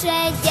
treasure.